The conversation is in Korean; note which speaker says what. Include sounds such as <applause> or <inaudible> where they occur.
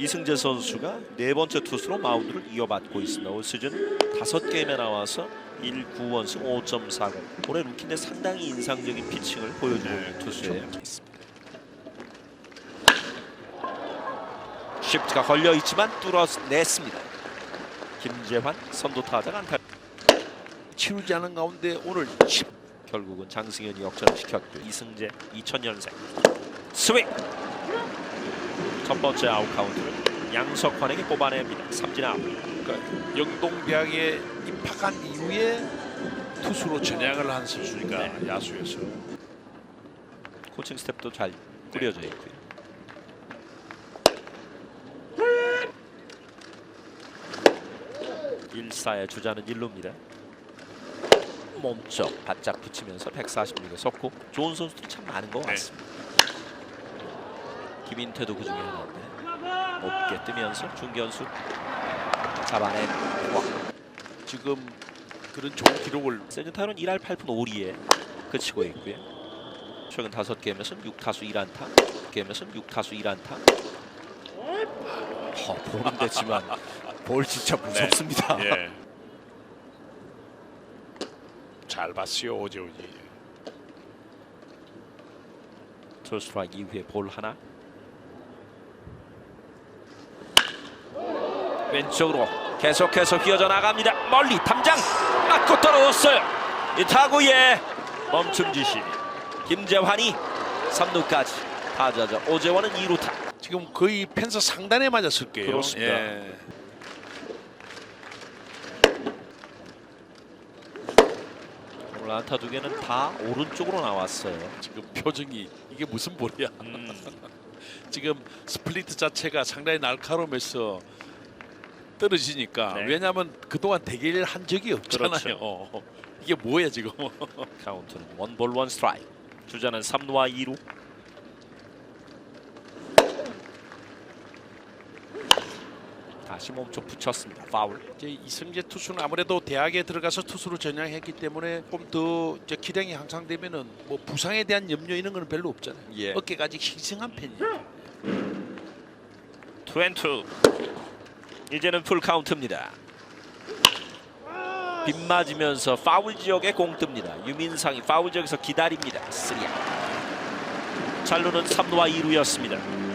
Speaker 1: 이승재 선수가 네 번째 투수로 마운드를 이어받고 있습니다. 올 시즌 다섯 게임에 나와서 1, 9원승 5.40. 올해 루키인데 상당히 인상적인 피칭을 보여주고 있는 투수예요. 쉽트가 걸려 있지만 뚫어냈습니다. 김재환 선두 타자가 안타.
Speaker 2: 치우지 않은 가운데 오늘 10
Speaker 1: 결국은 장승현이 역전을 시켰고 이승재 2000년생 스윙 첫 번째 아웃 카운트를 양석환에게 뽑아냅니다. 삼진 아웃.
Speaker 2: 그러니까 영동대학에 입학한 이후에 투수로 전향을 한 선수니까
Speaker 1: 네.
Speaker 2: 야수에서
Speaker 1: 코칭 스텝도 잘 꾸려져 있고요. 일사의 주자는 1루입니다. 몸쪽 바짝 붙이면서 146에 섰고 좋은 선수들이 참 많은 것
Speaker 2: 네.
Speaker 1: 같습니다. 김인태도 그 중에 하나인데 높게 뜨면서 중견수 잡아낸 와.
Speaker 2: 지금 그런 좋은 기록을
Speaker 1: 타율은 1할 8푼 5리에 그치고 있고요. 최근 5게임에서는 6타수 1안타, 게임에서는 6타수 1안타. 어, 볼은 됐지만 볼 진짜 무섭습니다.
Speaker 2: 예. 잘 봤어요 오재훈이
Speaker 1: 투 스트라이크 이후에 볼 하나. 왼쪽으로 계속해서 휘어져 나갑니다. 멀리 담장 맞고 떨어졌어요. 이 타구의 멈춤 지시. 김재환이 3루까지 타자자 오재원은 2루타.
Speaker 2: 지금 거의 펜스 상단에 맞았을 거예요
Speaker 1: 그렇습니다.
Speaker 2: 예.
Speaker 1: 오늘 안타 두 개는 다 오른쪽으로 나왔어요.
Speaker 2: 지금 표정이 이게 무슨 볼이야
Speaker 1: 음, <laughs>
Speaker 2: 지금 스플리트 자체가 상당히 날카로우면서 떨어지니까
Speaker 1: 네.
Speaker 2: 왜냐하면 그동안 대결을 한 적이 없잖아요
Speaker 1: 그렇죠.
Speaker 2: 어, <laughs> 이게 뭐야 지금 <laughs>
Speaker 1: 카운트는 원볼 원 스트라이크. 주자는 3루와 2루. 다시 몸쪽 붙였습니다. 파울.
Speaker 2: 이제 이승재 투수는 아무래도 대학에 들어가서 투수로 전향했기 때문에 좀 더 기량이 향상되면은 뭐 부상에 대한 염려 이런 거는 별로 없잖아요.
Speaker 1: 예.
Speaker 2: 어깨가 아직 싱싱한 편이에요.
Speaker 1: 투앤투. 이제는 풀 카운트입니다. 빗 맞으면서 파울 지역에 공 뜹니다. 유민상이 파울 지역에서 기다립니다. 쓰리야. 잘루는 3루와 2루였습니다.